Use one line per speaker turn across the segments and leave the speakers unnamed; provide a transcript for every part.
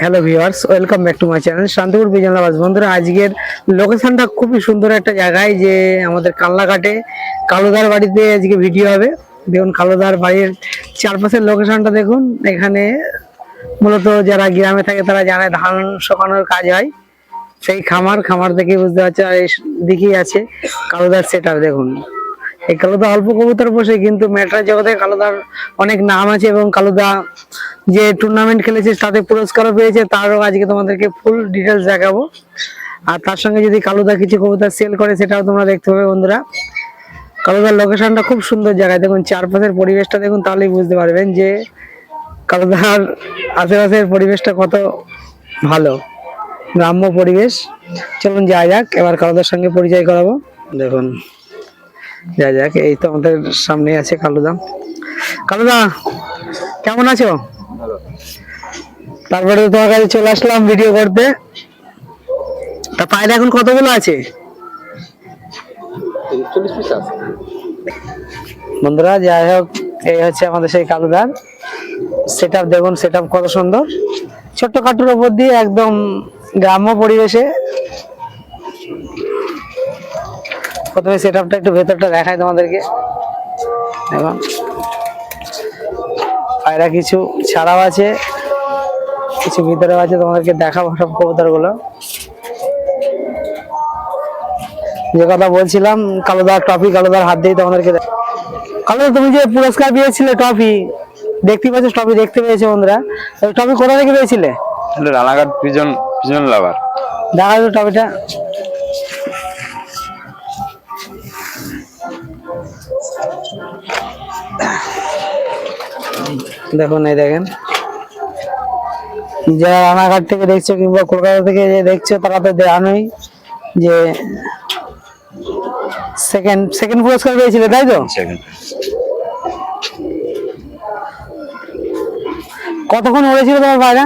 Hello viewers welcome back to my channel Shantipur বিজনাবাস বন্ধুরা, আজকের লোকেশনটা খুবই সুন্দর একটা জায়গায় যে আমাদের কাল্লাঘাটে কালোদার বাড়িতে আজকে ভিডিও হবে। দেখুন, কালোদার বাড়ির চারপাশের লোকেশনটা দেখুন। এখানে মূলত যারা গ্রামে থাকে, তারা জানে ধান শুকানোর কাজ হয়। সেই খামার খামার থেকে বুঝতে পারছে, আর এই দিকেই আছে কালোদার সেটার দেখুন। এই কালোদা অল্প কবুতর বসে কিন্তু মেটার জগতে কালোদার অনেক নাম আছে এবং কালোদা যে টুর্নামেন্ট খেলেছে, তাতে পুরস্কারও পেয়েছে। তারও আজকে তোমাদেরকে ফুল ডিটেলস দেখাবো। আর তার সঙ্গে যদি কালুদা কিছু কবুতর সেল করে, সেটাও তোমরা দেখতে পাবে বন্ধুরা। কালুদার লোকেশনটা খুব সুন্দর জায়গায়। দেখুন, চারপাশের পরিবেশটা দেখুন, তাহলেই বুঝতে পারবেন যে কালুদার আশেপাশের পরিবেশটা কত ভালো, গ্রাম্য পরিবেশ। চলুন যাওয়া যাক, এবার কালুদার সঙ্গে পরিচয় করাবো। দেখুন যা যাক এই তো আমাদের সামনে আছে কালুদা। কালুদা কেমন আছো? তারপরে তোমার কাছে চলে আসলাম ভিডিও করতে। তা পায়রা এখন কতগুলো আছে? বন্ধুরা যাই হোক এই হচ্ছে আমাদের সেই কালুদার সেট আপ দেখুন সেট আপ কত সুন্দর। ছোট্ট খাটুর ওপর দিয়ে একদম গ্রাম্য পরিবেশে প্রথমে সেট একটু ভেতরটা দেখায় তোমাদেরকে। এখন পায়রা কিছু ছাড়াও আছে কিছু ভিতরে আছে তোমাদেরকে দেখাবো সব কবুতরগুলো যে কথা বলছিলাম কালোদার ট্রফি কালোদার হাত দিয়ে তোমাদেরকে দে- কালোদা তুমি যে পুরস্কার পেয়েছিলে ট্রফি দেখতে পাচ্ছ ট্রফি দেখতে পেয়েছ বন্ধুরা। ট্রফি কোথা থেকে পেয়েছিলে?
রানাঘাট পিজন পিজন লাভার
দেখা যাবে ট্রফিটা। দেখুন এই দেখেন। যারা রানাঘাট থেকে দেখছ কিংবা কলকাতা থেকে যে দেখছ তারা তো জানোই যে সেকেন্ড সেকেন্ড পুরস্কার পেয়েছিলে তাই তো?
সেকেন্ড
কতক্ষণ উড়েছিল তোমার পায়রা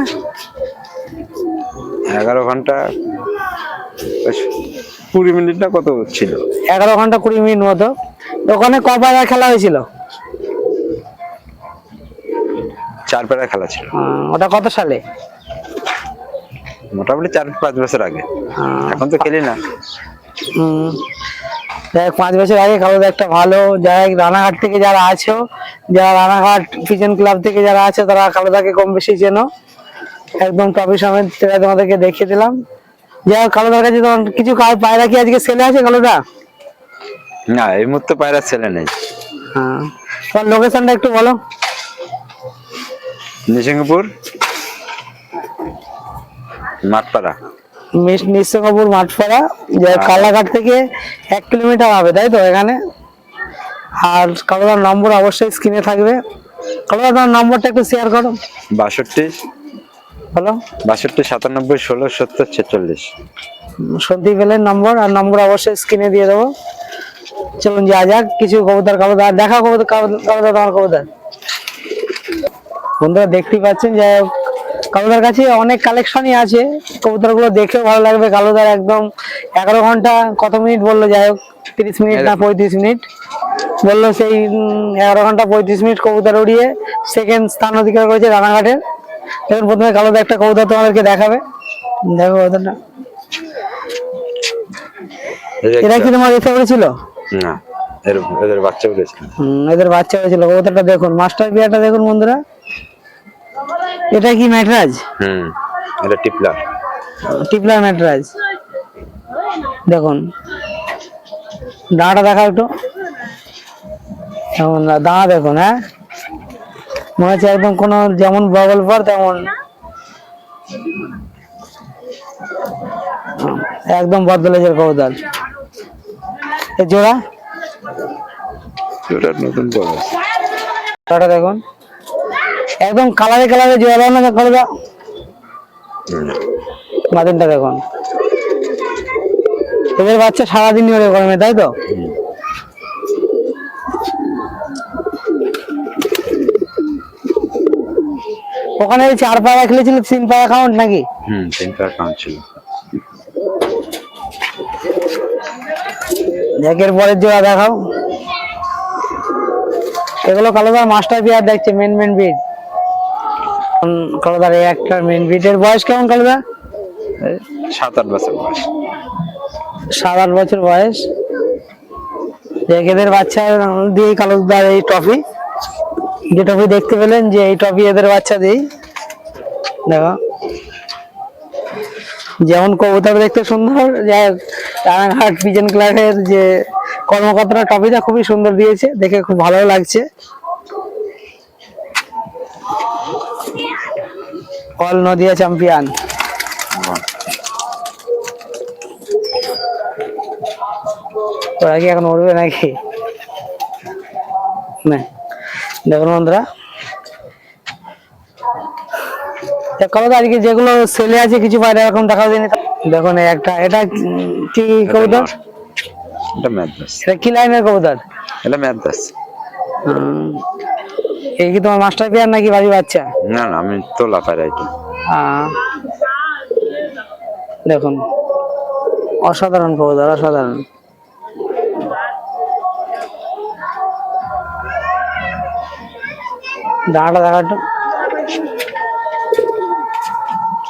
এগারো ঘণ্টা কুড়ি মিনিট না কত ছিল?
এগারো ঘণ্টা কুড়ি মিনিট মতো। ওখানে ক পায়রা খেলা হয়েছিল।
চার পেড়া খেলা ছিল।
আহ, ওটা কত সালে?
মোটামুটি চার পাঁচ বছর আগে।
আহ,
এখন তো খেলি না।
যাই পাঁচ বছর আগে কারোর একটা ভালো। হোক, রানাঘাট থেকে যারা আছো যারা রানাঘাট পিজন ক্লাব থেকে যারা আছে তারা কালোদাকে কম বেশি চেনো। একদম টপি সমেত সেটা তোমাদেরকে দেখিয়ে দিলাম। যাই হোক কালোদার কাছে তোমার কিছু কার পায়রা কি আজকে ছেলে আছে কালোদা
না এই মুহূর্তে পায়রা ছেলে নেই।
হ্যাঁ। তোমার লোকেশনটা একটু বলো।
নিসিংহপুর? মাঠপাড়া।
মিস- নিঃসঙ্গপুর মাঠপাড়া যে কালাঘাট থেকে এক কিলোমিটার হবে তাই তো এখানে? আর কালোদার নম্বর অবশ্যই স্ক্রিনে থাকবে। কালোদা তোমার নম্বরটা একটু শেয়ার করো।
বাষট্টি।
বলো
বাষট্টি সাতানব্বই ষোলো সত্তর ছেচল্লিশ।
সন্দীপ এলের নম্বর আর নম্বর অবশ্যই স্ক্রিনে দিয়ে দেবো। চলুন যা যাক কিছু কবুতর কবুতর দেখা কবুতর কবুতর তোমার কবুতর বন্ধুরা দেখতেই পাচ্ছেন যে কালুদার কাছে অনেক কালেকশনই আছে। কবুতরগুলো দেখেও ভালো লাগবে। কালুদার একদম এগারো ঘণ্টা কত মিনিট বলল? যাই হোক তিরিশ মিনিট না পঁয়ত্রিশ মিনিট। বলল সেই এগারো ঘণ্টা পঁয়ত্রিশ মিনিট কবুতর উড়িয়ে সেকেন্ড স্থান অধিকার করেছে রানাঘাটের। এখন প্রথমে কালুদা একটা কবুতর তোমাদেরকে দেখাবে। দেখো কবুতরটা। এরা কি তোমার এসে করেছিল
না এদের বাচ্চা
এদের বাচ্চা হয়েছিল। কবুতরটা দেখুন মাস্টার বিয়ারটা দেখুন বন্ধুরা। এটা কি ম্যাটরাজ?
হুম এটা টিপলা।
টিপলার ম্যাটরাজ। দেখুন। দাঁড়াটা দেখা একটু। দেখুন দাঁড়া দেখুন হ্যাঁ? মনে হচ্ছে একদম কোনো যেমন বগল পর তেমন। একদম বদলেজের কবুতর। এ জোড়া?
ওটা নতুন
ওটা দেখুন। একদম কালারে কালারে না করে দাও। মাদিনটা দেখুন। এদের বাচ্চা সারাদিন ধরে গরমে তাই তো? ওখানে চার পাড়া খেলেছিল তিন পাড়া কাউন্ট নাকি?
হুম তিন পেয়ার কাউন্ট ছিল।
একের পরের জোড়া দেখাও। এগুলো কালোদার মাস্টার বিয়ার দেখছে মেন মেন বিট কালোদার এই একটা মেন ব্রিডের বয়স কেমন কালোদা
সাত আট বছর বয়স।
সাত আট বছর বয়স। এদের বাচ্চা দিয়ে কালোদার এই টফি যে টফি দেখতে পেলেন যে এই টফি এদের বাচ্চা দিই দেখো। যেমন কবুতর দেখতে সুন্দর রানাঘাট পিজন ক্লাবের যে কর্মকর্তারা টপিটা খুবই সুন্দর দিয়েছে দেখে খুব ভালো লাগছে। All Nadia champion. ওরা কি এখন উঠবে নাকি? না দেখুন বন্ধুরা। কবে আজকে যেগুলো সেলে আছে কিছু বাইরে এরকম দেখা যায়নি দেখুন একটা এটা কি কবুতর?
এটা ম্যাদ্রাস
এটা কি লাইনের কবুতর?
এটা ম্যাদ্রাস
এই কি তোমার মাস্টার পেয়ার নাকি বাড়ির বাচ্চা?
না না আমি তোলা
আহ, দেখুন অসাধারণ কবুতর অসাধারণ। দাঁড়াটা দেখাটা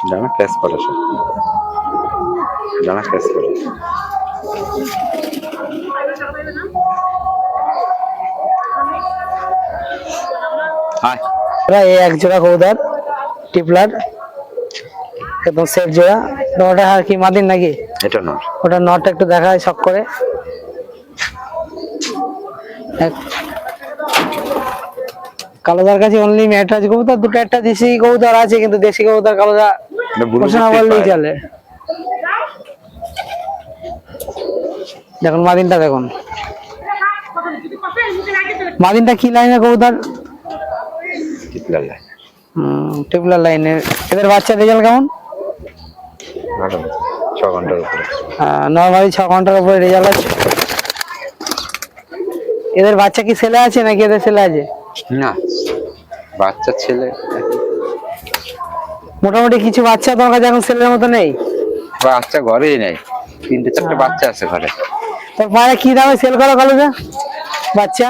জানা ক্যাশ করে জানা ক্যাশ করে
এই এক জোড়া কবুতর টিপলার একদম সেট জোড়া। ওটা আর কি মাদিন নাকি?
এটা নর।
ওটা নটটা একটু দেখায় শখ করে। কালোদার কাছে অনলি ম্যাটাজ কবুতর দুটো একটা দেশি কবুতর আছে কিন্তু দেশি কবুতর কালোদা ঘোষণা বললেই চলে। দেখুন মাদিনটা দেখুন। মাদিনটা কি লাইনে কবুতর?
চিতলার লাই।
টিপলার লাইনের এদের বাচ্চা রেজাল্ট কেমন?
ছ ঘণ্টার উপরে।
নর্মালি ছ ঘণ্টার উপরে রেজাল্ট আছে। এদের বাচ্চা কি ছেলে আছে নাকি এদের ছেলে আছে?
না বাচ্চা ছেলে।
মোটামুটি কিছু বাচ্চা তোমার কাছে এখন ছেলের মতো নেই?
বাচ্চা ঘরেই নেই তিনটে চারটে বাচ্চা আছে ঘরে।
তোর পায়ে কি দামে সেল করো কলেজে বাচ্চা?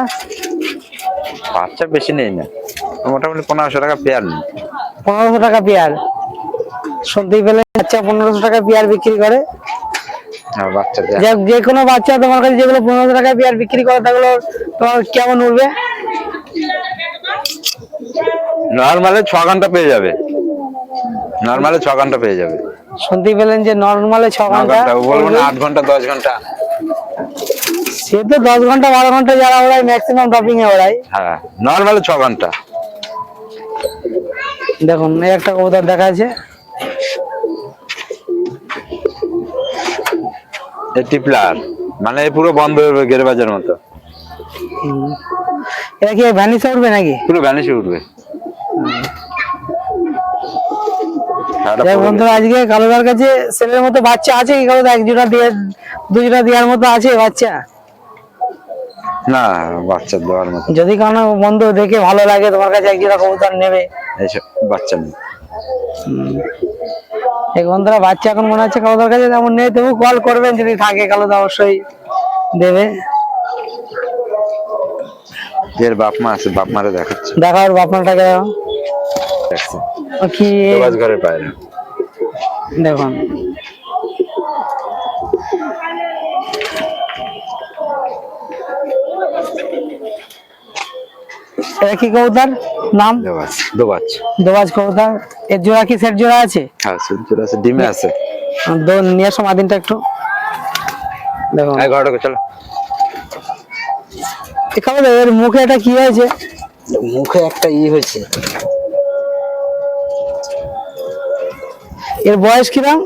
বাচ্চা বেশি নেই না। মোটামুটি পনেরোশো টাকা পেয়ার।
পনেরোশো টাকা পেয়ার। শুনতেই পেলে বাচ্চা পনেরোশো টাকা পেয়ার বিক্রি করে।
বাচ্চা
যে কোনো বাচ্চা তোমার কাছে যেগুলো পনেরোশো টাকা পেয়ার বিক্রি করে তাগুলো তোমার কেমন উঠবে?
নর্মালে ছ ঘণ্টা পেয়ে যাবে। নর্মালে ছ ঘণ্টা পেয়ে যাবে।
শুনতেই পেলেন যে নর্মালে ছ ঘণ্টা
ঘণ্টা বলব না আট ঘণ্টা দশ ঘণ্টা।
সে তো দশ ঘণ্টা বারো ঘণ্টা যারা ওড়ায় ম্যাক্সিমাম ড্রপিং এ ওড়ায়
হ্যাঁ নর্মালে ছ ঘণ্টা।
দেখুন একটা কবুতর দেখা আছে
টিপলার। মানে পুরো বন্ধ হয়ে গেরবাজের মতো।
এটা কি ভ্যানিসে উঠবে নাকি?
পুরো ভ্যানিশে উঠবে।
বন্ধুরা আজকে কালোদার কাছে ছেলের মতো বাচ্চা আছে কি কালোদা? এক জোড়া দিয়ে দু জোড়া দেওয়ার মতো আছে বাচ্চা।
না বাচ্চা দেওয়ার মতো।
যদি কোনো বন্ধু দেখে ভালো লাগে তোমার কাছে এক জোড়া কবুতর নেবে।
এইসব বাচ্চা নেই।
এই বন্ধুরা বাচ্চা এখন মনে হচ্ছে কালোদার কাছে তেমন নেই তবু কল করবেন যদি থাকে কালোদা অবশ্যই দেবে।
এর বাপ মা আছে বাপ মারে দেখাচ্ছে।
দেখা ওর বাপমাটাকে দেখো।
দেখছে।
ও কি
ঘরের পায়রা।
দেখুন। কি কবুতর নাম?
দেবাজ দেবাজ
দোবাজ কবুতর এর জোড়া কি সেট জোড়া আছে?
হ্যাঁ সূর্য আছে ডিমে আছে।
দো নিয়ে আসো মাদিনটা একটু। দেখুন
এই ঘরটাকে চলো।
এখানে দেখো, এর মুখে এটা কি হয়েছে?
মুখে একটা ই হয়েছে।
এর বয়স কিরাম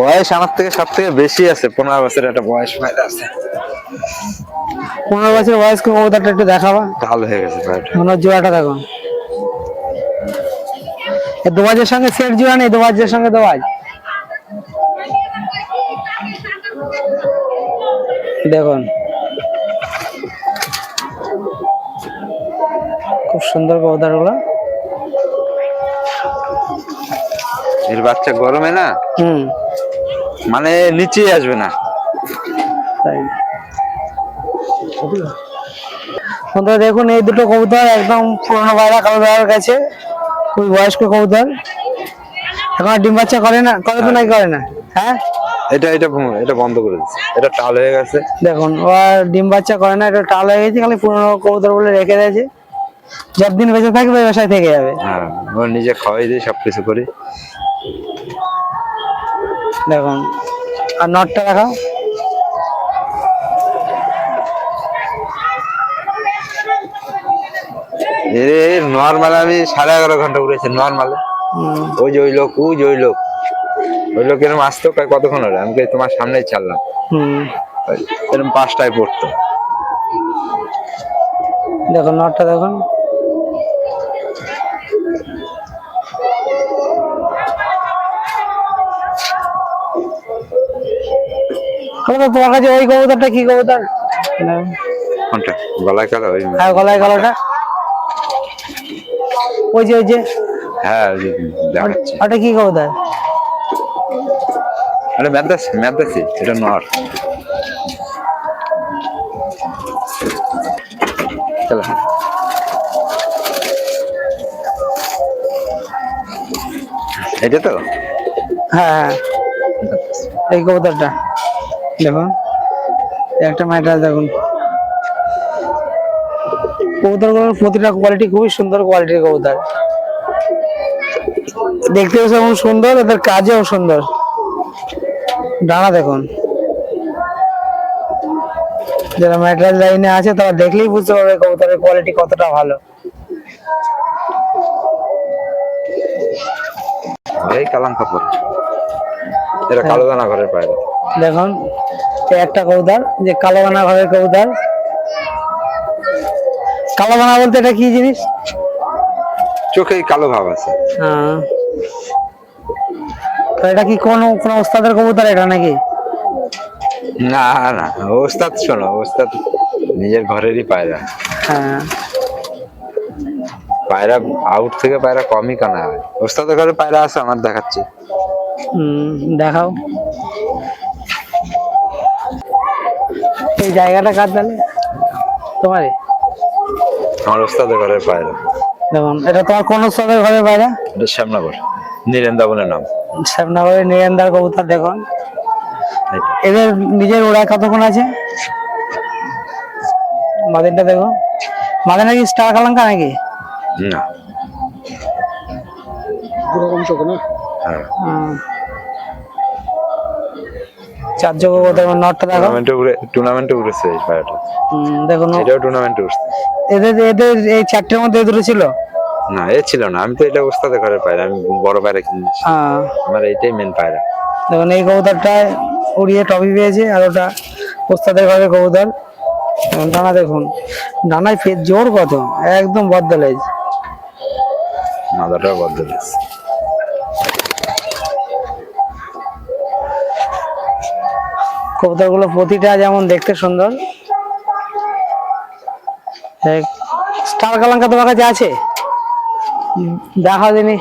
বয়স আমার থেকে সব থেকে বেশি আছে পনেরো বছরের একটা বয়স আছে।
পনেরো বছর বয়স কবুতরটা একটু দেখাবা।
কাল হয়ে গেছে
মনে হয় জোড়াটা দেখো। দোবাজের সঙ্গে সেট জোড়া নেই দোবাজের সঙ্গে দোবাজ। দেখুন। খুব সুন্দর কবুতরগুলো
এর বাচ্চা গরমে না?
হুম।
মানে নিচেই আসবে না।
তাই। বন্ধুরা দেখুন এই দুটো কবুতর একদম পুরোনো বাইরা কালো দাদার কাছে। খুবই বয়স্ক কবুতর। এখন আর ডিম বাচ্চা করে না? করে তো নাকি করে না? হ্যাঁ?
এটা এটা এটা বন্ধ করে দিচ্ছে। এটা টাল হয়ে গেছে।
দেখুন ও ডিম বাচ্চা করে না এটা টাল হয়ে গেছে খালি পুরোনো কবুতর বলে রেখে দিয়েছে। যতদিন বেঁচে থাকবে বাসায় থেকে যাবে।
হ্যাঁ ও নিজে খাওয়াই দিই সবকিছু করি।
দেখুন আর নটটা দেখাও।
নর্মাল আমি সাড়ে এগারো ঘণ্টা উড়েছি নর্মালে ওই যে ওই লোক ওই যে ওই লোক। ওই লোক এরকম আসতো কতক্ষণ হলো? আমি তোমার সামনেই ছাড়লাম। এরকম পাঁচটায় পড়তো।
দেখুন নটটা দেখুন তোমার কাছে ওই কবুতরটা কি কবুতর?
কোনটা? গলায় কালো?
হ্যাঁ গলায় কালোটা। ওই যে ওই যে।
হ্যাঁ দেখাচ্ছি।
ওটা কি কবুতর?
আরে মেদাস মেদাসি এটা নর। চলো এটা তো?
হ্যাঁ হ্যাঁ। এই কবুতরটা। দেখুন। একটা ম্যাটার দেখুন। কবুতরগুলোর প্রতিটা কোয়ালিটি খুবই সুন্দর কোয়ালিটির কবুতর। দেখতেও যেমন সুন্দর ওদের কাজেও সুন্দর। ডানা দেখুন। যারা ম্যাটেরিয়াল লাইনে আছে তারা দেখলেই বুঝতে পারবে কবুতরের কোয়ালিটি কতটা ভালো।
এই কালাম কাপড়। এটা কালো দানা ঘরের পায়রা।
দেখুন একটা কবুতর যে কালো বানা ঘরের কবুতর কালো বানা বলতে এটা কি জিনিস?
চোখে কালো ভাব আছে।
হ্যাঁ। তো এটা কি কোন কোন ওস্তাদের কবুতর এটা নাকি?
না না ওস্তাদ শোনো ওস্তাদ নিজের ঘরেরই পায়রা।
হ্যাঁ।
পায়রা আউট থেকে পায়রা কমই কানা হয়। ওস্তাদের ঘরে পায়রা আছে আমার দেখাচ্ছি।
হুম, দেখাও। এই জায়গাটা কার তাহলে? তোমারই?
আমার ওস্তাদের ঘরের পায়রা
দেখুন এটা তোমার কোন ওস্তাদের ঘরে বাইরে
এটা শ্যামনগর নীরেন্দা বলে নাম।
শ্যামনগরের নিরেন্দার কবুতর দেখুন। এদের নিজের ওরা কতক্ষণ আছে? মাদিনটা দেখো। মাদিন নাকি স্টার কালাঙ্কা নাকি?
না। হ্যাঁ।
হুম। চার যোগ দেখো নটটা দেখো।
টুর্নামেন্টে উড়ে টুর্নামেন্টে উড়েছে এই পায়রাটা
দেখুন।
এটাও টুর্নামেন্টে উঠছে
এদের এদের এই চারটের মধ্যে এ দুটো ছিল?
না এ ছিল না। আমি তো এটা ওস্তাদের ঘরের পায়রা আমি বড় পায়রা কিনেছি।
হ্যাঁ।
আমার এইটাই মেন পায়রা।
দেখুন এই কবুতরটায় উড়িয়ে টপি পেয়েছে আর ওটা ওস্তাদের ঘরের কবুতর। ডানা দেখুন। ডানায় ফের জোর কত? একদম বদলাইজ।
মাদাটাও বদ্ধ দিয়েছে
কবুতরগুলো প্রতিটা যেমন দেখতে সুন্দর স্টার কালাঙ্কা তোমার কাছে আছে? দেখা। দিনি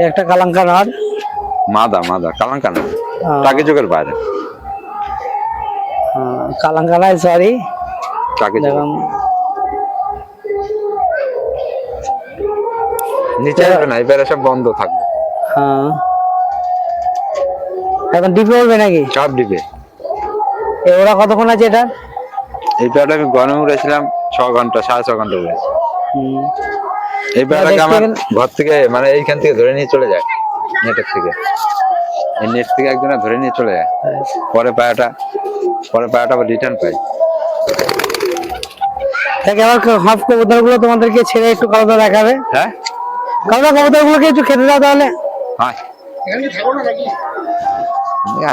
একটা কালাঙ্কা নর
মাদা মাদা কালাঙ্কা না
আহ,
টাকি চোখের পায়রা
আহ, কালাঙ্কা নাই সরি
টাকি
দেখুন।
নিচে আসবে না এবারে সব বন্ধ থাকবে।
হ্যাঁ। এখন ডিপে উঠবে নাকি?
সব
এ ওরা কতক্ষণ আছে এটা?
এই পায়রাটা আমি গরমে উড়েছিলাম ছ ঘণ্টা সাড়ে ছ ঘণ্টা উড়েছি এই পায়রাটাকে আমার ঘর থেকে মানে এইখান থেকে ধরে নিয়ে চলে যায় নেটের থেকে। এই নেট থেকে একজনে ধরে নিয়ে চলে যায়। পরে পায়াটা পরে পায়াটা আবার রিটার্ন পাই
দেখ এবার হাফ কবুতরগুলো তোমাদেরকে ছেড়ে একটু কালাদা দেখাবে।
হ্যাঁ?
কালাদা কবুতর গুলোকে একটু খেতে দাও তাহলে।
হ্যাঁ।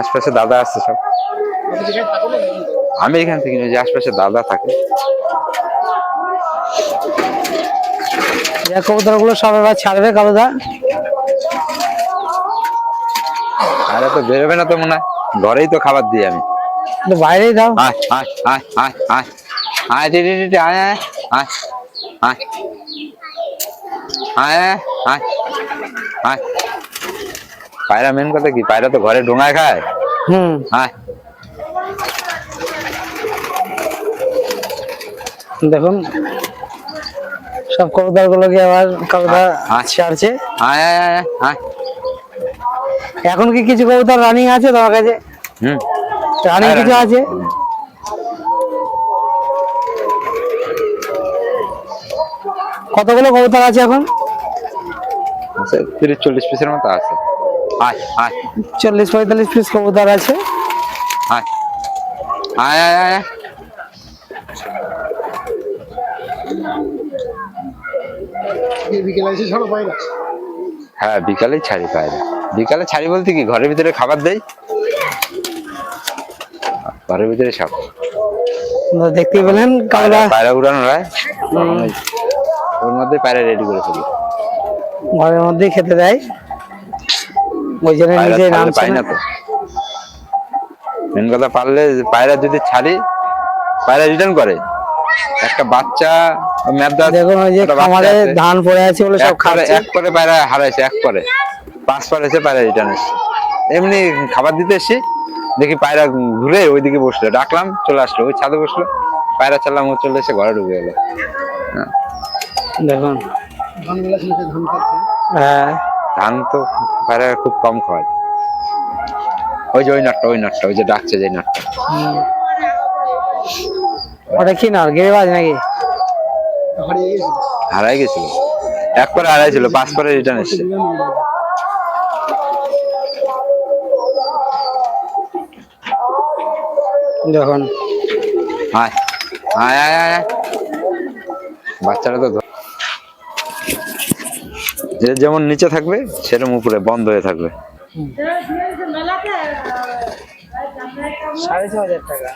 আশপাশে দাদা আসছে সব। আমি এখান থেকে যে আশপাশে দাদা থাকে
কবুতরগুলো সব এবার ছাড়বে কালুদা
আরে তো বেরোবে না তো মনে হয় ঘরেই তো খাবার দিই আমি
বাইরেই দাও
আয় আয় আয় আয় আয় আয় রে আয় আয় আয় আয় পায়রা মেন কথা কি পায়রা তো ঘরে ডোঙায় খায়
হুম
আয়
দেখুন সব কবুতর গুলোকে আবার কবুতর
আচ্ছা।
ছাড়ছে? এখন কি কিছু কবুতর রানিং আছে তোমার কাছে? রানিং কিছু আছে? কতগুলো কবুতর আছে এখন?
তিরিশ চল্লিশ পিসের মতো আছে।
চল্লিশ পঁয়তাল্লিশ পিস কবুতর আছে।
আয়। আয় আয় আয়।
বিকেলে এসে ছাড়ো পায়রা
হ্যাঁ বিকালেই ছাড়ি পায়রা বিকালে ছাড়ি বলতে কি ঘরের ভিতরে খাবার দেই? ঘরের ভিতরে সব।
দেখতেই পেলেন কালরা
পায়রা উড়ানো হয় ওর মধ্যে পায়রা রেডি করে ফেলি।
ঘরের মধ্যেই খেতে দেয়। ওই জন্য নিজে নাম
পাই না তো। মেন কথা পারলে পায়রা যদি ছাড়ি পায়রা রিটার্ন করে। একটা বাচ্চা মেদা
দেখুন ওই যে খামারে ধান পড়ে আছে বলে সব খাচ্ছে।
এক পরে পায়রা হারাইছে এক পরে পাঁচ পর এসে পায়রা রিটার্ন এসছে। এমনি খাবার দিতে এসছি দেখি পায়রা ঘুরে ওইদিকে বসল। ডাকলাম চলে আসলো। ওই ছাদে বসল। পায়রা চাললাম ও চলে এসে ঘরে ঢুকে গেলো।
দেখুন। হ্যাঁ।
ধান তো পায়রা খুব কম খাওয়ায় ওই যে ওই নাটটা ওই নাটটা ওই যে ডাকছে যে নাটটা।
ওটা কি না গিরিবাজ নাকি?
হারিয়ে গেছিল
হারাই গেছিল। এক পরে হারাই ছিল পাঁচ পরে রিটার্ন এসছে। আয় আয় আয় আয় আয়। বাচ্চারা তো যে যেমন নিচে থাকবে সেরকম উপরে বন্ধ হয়ে থাকবে।
সাড়ে ছ হাজার টাকা।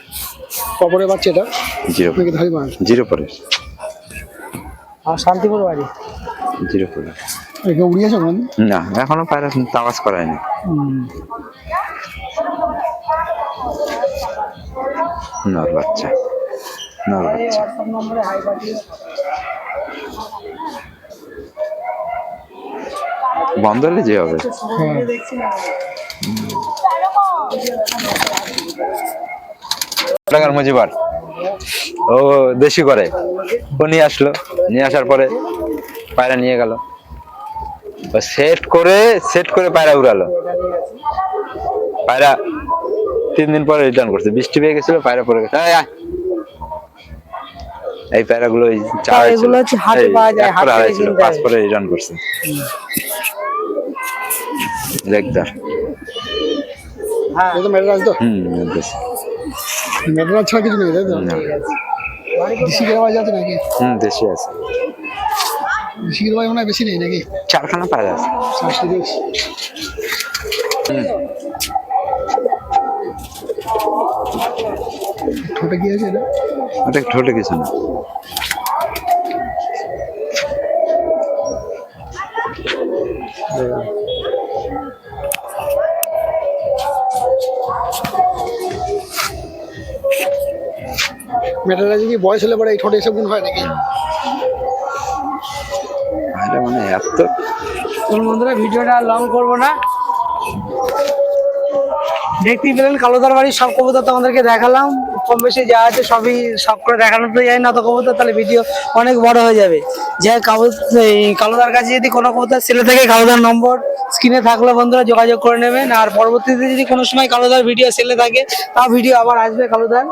কবরে বাচ্চা এটা?
জিরো
নাকি ধারি মাছ
জিরো পরে।
আর শান্তিপুর বাড়ি।
জিরো পরে।
একে উড়িয়েছে কোন
না এখনও পায়রা তাওয়াজ করায়নি নর বাচ্চা। নর বাচ্চা। বন্ধ হলে যে হবে টাকার মজিবার ও দেশি করে। ও নিয়ে আসলো। নিয়ে আসার পরে পায়রা নিয়ে গেল। সেট করে সেট করে পায়রা উড়ালো। পায়রা তিন দিন পরে রিটার্ন করছে। বৃষ্টি পেয়ে গেছিল পায়রা পড়ে গেছে। এই পায়রা গুলো
এগুলো হাটে পাওয়া যায়, হাট কিনতে।
পাঁচ পরে রিটার্ন করছে। লেগদার
হ্যাঁ।
এটা তো?
হুম।
মেডরাজ ছাড়া কিছু নেই তাই তো? দেশি গেরবাজ আছে নাকি?
হুম দেশি আছে।
দেশি গেরবাজ মনে হয় বেশি নেই নাকি?
চারখানা পাওয়া যাচ্ছে
চারশো দেশ ঠোঁটে কি আছে এটা?
ওটা ঠোঁটে কিছু না।
মেডরাজ কি বয়স হলে পরে এই ঠোঁটে এসব গুণ হয় নাকি?
পায়রা মানে এত
তোর বন্ধুরা ভিডিওটা লং করব না। দেখতেই পেলেন কালোদার বাড়ির সব কবুতর তোমাদেরকে দেখালাম। কম বেশি যা আছে সবই সব করে দেখানো তো যায় না তো কবুতর তাহলে ভিডিও অনেক বড় হয়ে যাবে। যে কাবু- এই কালোদার কাছে যদি কোনো কবুতর ছেলে থেকে কালোদার নম্বর। স্ক্রিনে থাকলে বন্ধুরা যোগাযোগ করে নেবেন। আর পরবর্তীতে যদি কোনো সময় কালোদার ভিডিও সেলে থাকে তা ভিডিও আবার আসবে কালোদার।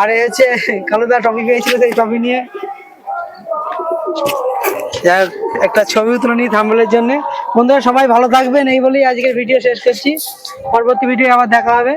আর হচ্ছে কালোদার টপি পেয়েছিল সেই টপি নিয়ে। একটা ছবি তুলে নিই থাম্বলের জন্য। বন্ধুরা সবাই ভালো থাকবেন, এই বলেই আজকের ভিডিও শেষ করছি। পরবর্তী ভিডিও আবার দেখা হবে।